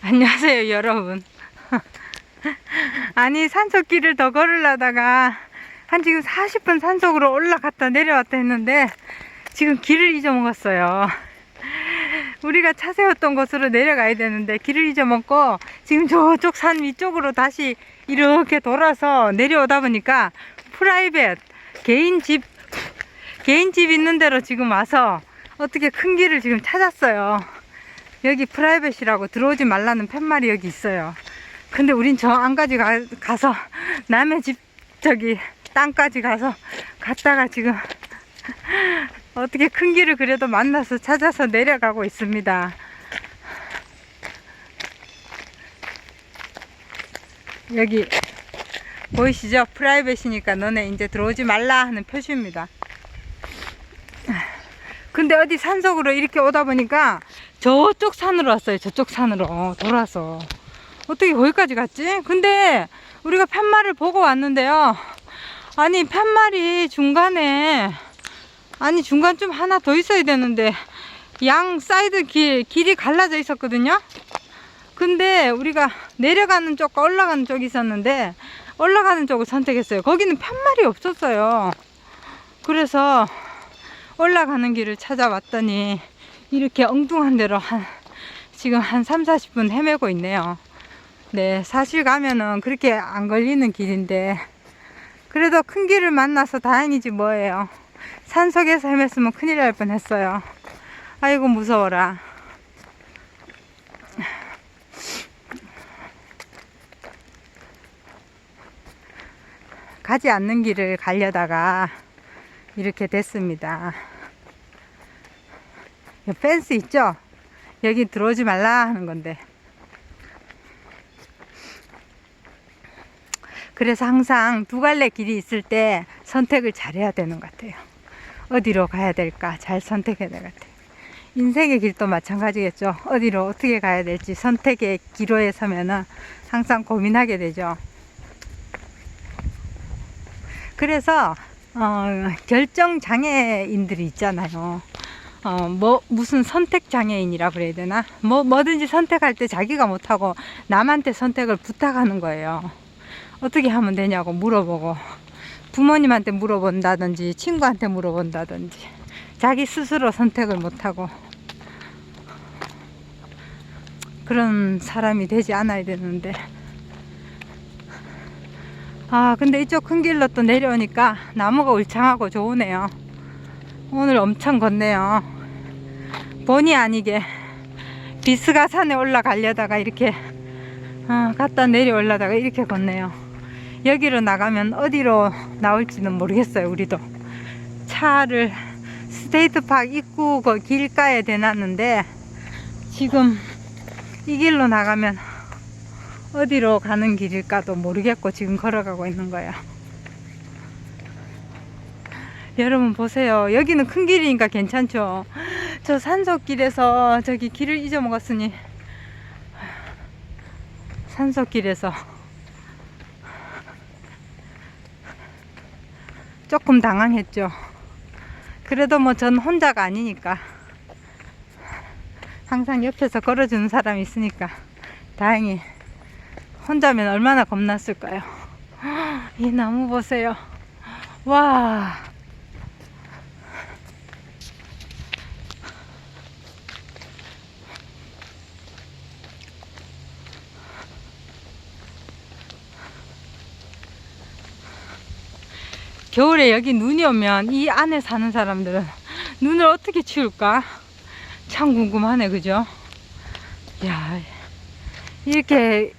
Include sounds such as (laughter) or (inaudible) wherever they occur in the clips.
(laughs) 안녕하세요, 여러분. (laughs) 아니, 산속길을 더 걸으려다가 한 지금 40분 산속으로 올라갔다 내려왔다 했는데 지금 길을 잊어먹었어요. (laughs) 우리가 차 세웠던 곳으로 내려가야 되는데 길을 잊어먹고 지금 저쪽 산 위쪽으로 다시 이렇게 돌아서 내려오다 보니까 프라이빗 개인 집 개인 집 있는 데로 지금 와서 어떻게 큰 길을 지금 찾았어요. 여기 프라이빗이라고 들어오지 말라는 팻말이 여기 있어요. 근데 우린 저 안까지 가, 가서 남의 집 저기 땅까지 가서 갔다가 지금 (laughs) 어떻게 큰 길을 그래도 만나서 찾아서 내려가고 있습니다. 여기 보이시죠? 프라이빗이니까 너네 이제 들어오지 말라 하는 표시입니다. 근데 어디 산속으로 이렇게 오다 보니까 저쪽 산으로 왔어요. 저쪽 산으로 돌아서. 어떻게 거기까지 갔지? 근데 우리가 팻말을 보고 왔는데요. 아니 팻말이 중간에 아니 중간 좀 하나 더 있어야 되는데 양 사이드 길, 길이 갈라져 있었거든요. 근데 우리가 내려가는 쪽과 올라가는 쪽이 있었는데 올라가는 쪽을 선택했어요. 거기는 팻말이 없었어요. 그래서 올라가는 길을 찾아왔더니 이렇게 엉뚱한 데로 한 지금 한 3, 40분 헤매고 있네요. 네, 사실 가면은 그렇게 안 걸리는 길인데 그래도 큰 길을 만나서 다행이지 뭐예요. 산 속에서 헤맸으면 큰일 날 뻔했어요. 아이고 무서워라. 가지 않는 길을 가려다가 이렇게 됐습니다. 이 펜스 있죠? 여기 들어오지 말라 하는 건데. 그래서 항상 두 갈래 길이 있을 때 선택을 잘해야 되는 것 같아요. 어디로 가야 될까 잘 선택해야 될 것 같아요. 인생의 길도 마찬가지겠죠. 어디로 어떻게 가야 될지 선택의 기로에 서면은 항상 고민하게 되죠. 그래서 어, 결정 장애인들이 있잖아요. 어, 뭐, 무슨 선택 장애인이라 그래야 되나? 뭐, 뭐든지 선택할 때 자기가 못하고 남한테 선택을 부탁하는 거예요. 어떻게 하면 되냐고 물어보고, 부모님한테 물어본다든지, 친구한테 물어본다든지, 자기 스스로 선택을 못하고, 그런 사람이 되지 않아야 되는데, 아, 근데 이쪽 큰 길로 또 내려오니까 나무가 울창하고 좋으네요. 오늘 엄청 걷네요. 본의 아니게 비스가 산에 올라가려다가 이렇게 아, 갔다 내려 올라다가 이렇게 걷네요. 여기로 나가면 어디로 나올지는 모르겠어요. 우리도 차를 스테이트팍 입구 그 길가에 대놨는데 지금 이 길로 나가면 어디로 가는 길일까도 모르겠고 지금 걸어가고 있는 거예요. 여러분 보세요. 여기는 큰 길이니까 괜찮죠. 저 산속길에서 저기 길을 잊어먹었으니 산속길에서 조금 당황했죠. 그래도 뭐 전 혼자가 아니니까 항상 옆에서 걸어주는 사람이 있으니까 다행히 혼자면 얼마나 겁났을까요? 이 나무 보세요. 와. 겨울에 여기 눈이 오면 이 안에 사는 사람들은 눈을 어떻게 치울까? 참 궁금하네, 그죠? 야, 이렇게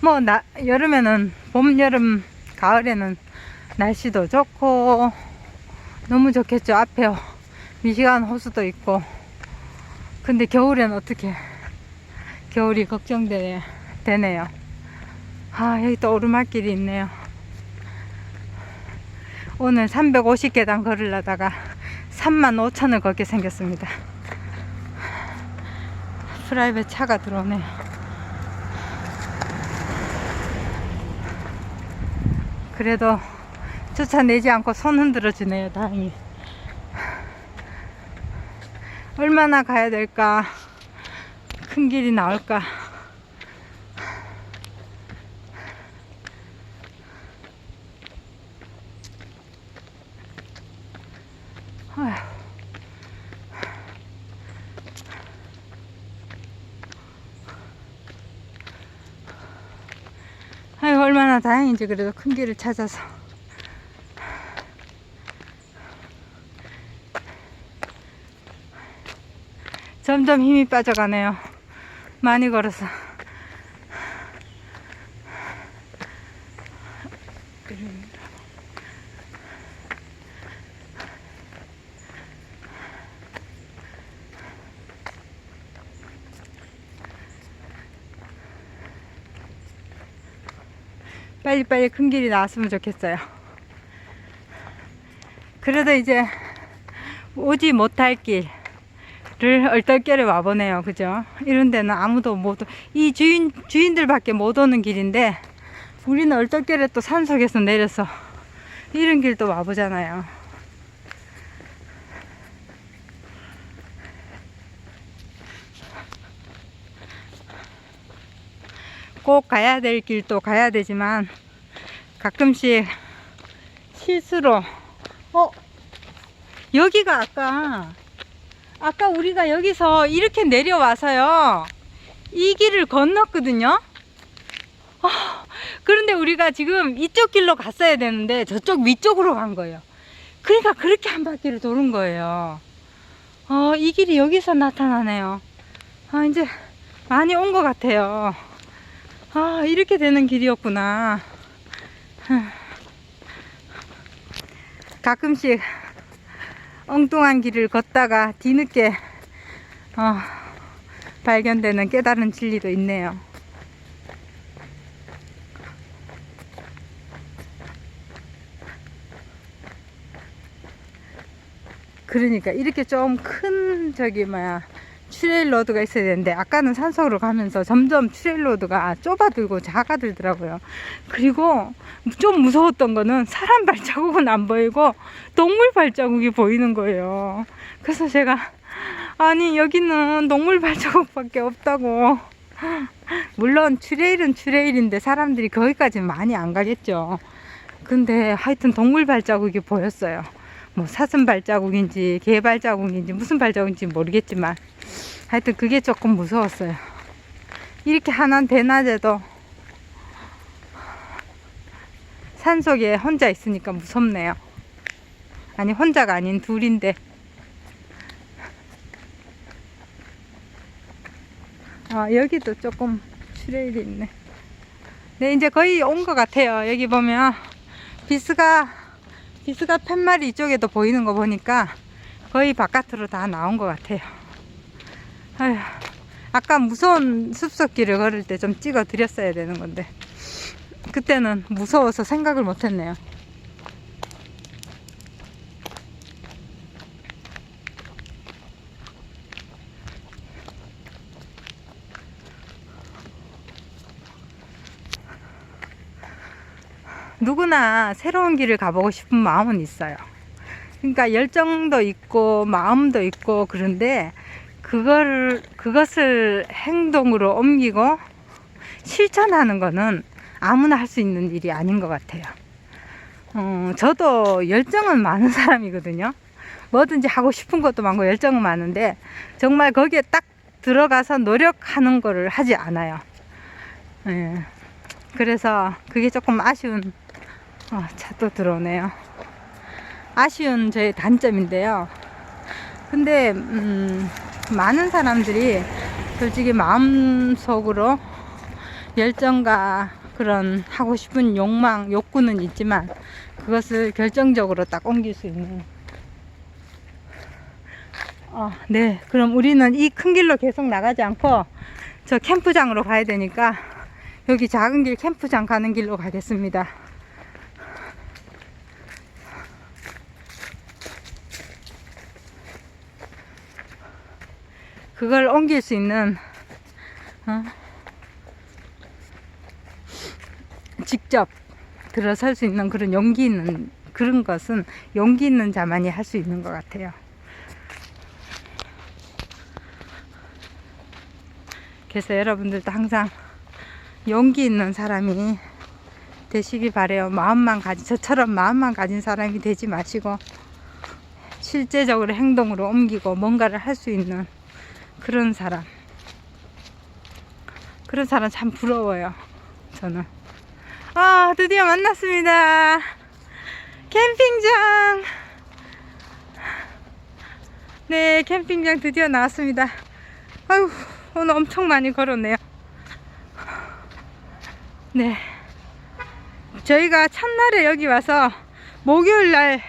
뭐 나, 여름에는 봄, 여름, 가을에는 날씨도 좋고 너무 좋겠죠. 앞에 미시간 호수도 있고. 근데 겨울엔 어떻게 겨울이 걱정되네 되네요. 아 여기 또 오르막길이 있네요. 오늘 350계단 걸으려다가 3만 5천을 걷게 생겼습니다. 프라이빗 차가 들어오네요. 그래도 쫓아내지 않고 손 흔들어 주네요, 다행히. 얼마나 가야 될까? 큰 길이 나올까? 다행인지 그래도 큰 길을 찾아서. 점점 힘이 빠져가네요. 많이 걸어서. 빨리빨리 큰 길이 나왔으면 좋겠어요. 그래도 이제 오지 못할 길을 얼떨결에 와보네요. 그죠? 이런 데는 아무도 못, 오- 이 주인, 주인들밖에 못 오는 길인데, 우리는 얼떨결에 또 산속에서 내려서 이런 길도 와보잖아요. 꼭 가야 될 길도 가야 되지만 가끔씩 실수로. 어? 여기가 아까 아까 우리가 여기서 이렇게 내려와서요. 이 길을 건넜거든요. 아, 그런데 우리가 지금 이쪽 길로 갔어야 되는데 저쪽 위쪽으로 간 거예요. 그러니까 그렇게 한 바퀴를 도는 거예요. 어, 이 길이 여기서 나타나네요. 아 이제 많이 온 것 같아요 아, 이렇게 되는 길이었구나. 가끔씩 엉뚱한 길을 걷다가 뒤늦게 어, 발견되는 깨달은 진리도 있네요. 그러니까 이렇게 좀 큰 저기 뭐야 트레일 로드가 있어야 되는데 아까는 산속으로 가면서 점점 트레일 로드가 좁아들고 작아들더라고요. 그리고 좀 무서웠던 거는 사람 발자국은 안 보이고 동물 발자국이 보이는 거예요. 그래서 제가 아니 여기는 동물 발자국밖에 없다고. 물론 트레일은 트레일인데 사람들이 거기까지 많이 안 가겠죠. 근데 하여튼 동물 발자국이 보였어요. 뭐 사슴 발자국인지 개 발자국인지 무슨 발자국인지 모르겠지만 하여튼 그게 조금 무서웠어요. 이렇게 한한 대낮에도 산속에 혼자 있으니까 무섭네요. 아니 혼자가 아닌 둘인데 아 여기도 조금 트레일이 있네. 네 이제 거의 온 것 같아요. 여기 보면 비스가 비스가 팻말이 이쪽에도 보이는 거 보니까 거의 바깥으로 다 나온 것 같아요. 아휴, 아까 무서운 숲속길을 걸을 때 좀 찍어 드렸어야 되는 건데 그때는 무서워서 생각을 못 했네요. 누구나 새로운 길을 가보고 싶은 마음은 있어요. 그러니까 열정도 있고 마음도 있고 그런데 그걸 그것을 행동으로 옮기고 실천하는 거는 아무나 할 수 있는 일이 아닌 것 같아요. 어, 저도 열정은 많은 사람이거든요. 뭐든지 하고 싶은 것도 많고 열정은 많은데 정말 거기에 딱 들어가서 노력하는 거를 하지 않아요. 예. 그래서 그게 조금 아쉬운 어, 차또 들어오네요. 아쉬운 저의 단점인데요. 근데 음, 많은 사람들이 솔직히 마음속으로 열정과 그런 하고 싶은 욕망, 욕구는 있지만 그것을 결정적으로 딱 옮길 수 있는. 어, 네. 그럼 우리는 이 큰 길로 계속 나가지 않고 저 캠프장으로 가야 되니까 여기 작은 길 캠프장 가는 길로 가겠습니다. 그걸 옮길 수 있는 어? 직접 들어설 수 있는 그런 용기 있는 그런 것은 용기 있는 자만이 할 수 있는 것 같아요. 그래서 여러분들도 항상 용기 있는 사람이 되시기 바래요. 마음만 가진 저처럼 마음만 가진 사람이 되지 마시고 실제적으로 행동으로 옮기고 뭔가를 할 수 있는 그런 사람. 그런 사람 참 부러워요. 저는. 아, 드디어 만났습니다. 캠핑장. 네, 캠핑장 드디어 나왔습니다. 아유, 오늘 엄청 많이 걸었네요. 네. 저희가 첫날에 여기 와서 목요일 날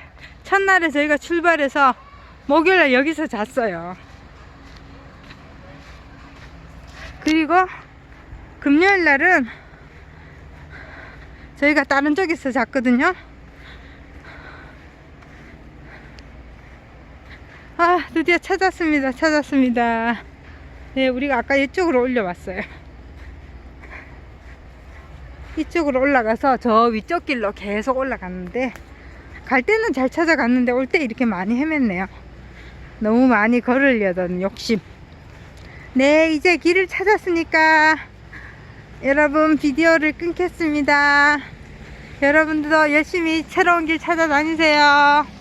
첫날에 저희가 출발해서 목요일 날 여기서 잤어요. 그리고 금요일 날은 저희가 다른 쪽에서 잤거든요. 아, 드디어 찾았습니다. 찾았습니다. 네, 우리가 아까 이쪽으로 올려왔어요. 이쪽으로 올라가서 저 위쪽 길로 계속 올라갔는데 갈 때는 잘 찾아갔는데 올 때 이렇게 많이 헤맸네요. 너무 많이 걸으려던 욕심. 네, 이제 길을 찾았으니까 여러분 비디오를 끊겠습니다. 여러분들도 열심히 새로운 길 찾아다니세요.